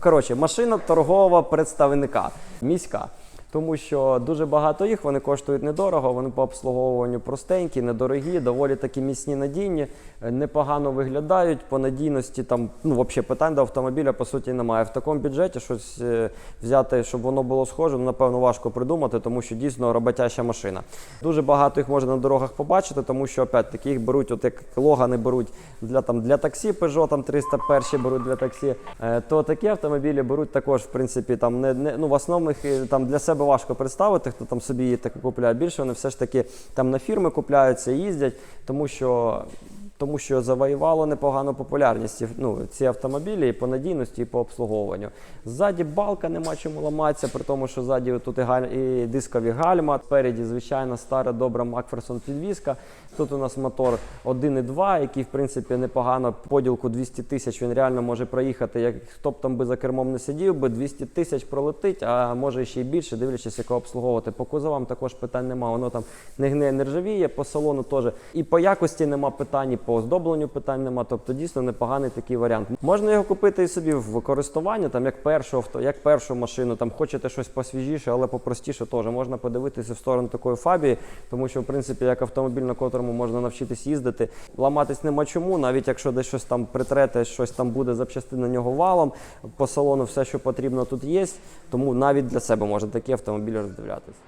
коротше, машина торгового представника міська. Тому що дуже багато їх, вони коштують недорого, вони по обслуговуванню простенькі, недорогі, доволі такі міцні надійні, е, непогано виглядають. По надійності там ну, взагалі питань до автомобіля по суті немає. В такому бюджеті щось е, взяти, щоб воно було схоже, ну, напевно, важко придумати, тому що дійсно роботяща машина. Дуже багато їх можна на дорогах побачити, тому що опять-таки їх беруть, от як логани беруть для там для таксі, Peugeot там 301 беруть для таксі, е, то такі автомобілі беруть також, в принципі, там не, не ну в е, там для себе важко представити, хто там собі її таке купляє. Більше вони все ж таки там на фірми купляються, їздять, тому що. Тому що завоювало непогану популярність ну, ці автомобілі і по надійності, і по обслуговуванню. Ззаді балка нема чому ламатися, при тому, що ззаді тут і, галь... і дискові гальма. Спереді, звичайно, стара добра Макферсон підвізка. Тут у нас мотор 1.2, який в принципі непогано поділку 200 тисяч. Він реально може проїхати. Як хто б там би за кермом не сидів, би 200 тисяч пролетить, а може ще й більше, дивлячись, якого обслуговувати. По кузовам також питань нема. Воно там не не ржавіє, по салону теж. І по якості нема питань, по оздобленню питань нема. Тобто дійсно непоганий такий варіант. Можна його купити і собі в користування, там як першу авто, як першу машину. Там хочете щось посвіжіше, але попростіше теж можна подивитися в сторону такої фабії, тому що в принципі як автомобіль, на котрому можна навчитись їздити, ламатись нема чому, навіть якщо десь щось там притрете, щось там буде запчастини на нього валом. По салону все, що потрібно, тут є. Тому навіть для себе можна такі автомобілі роздивлятися.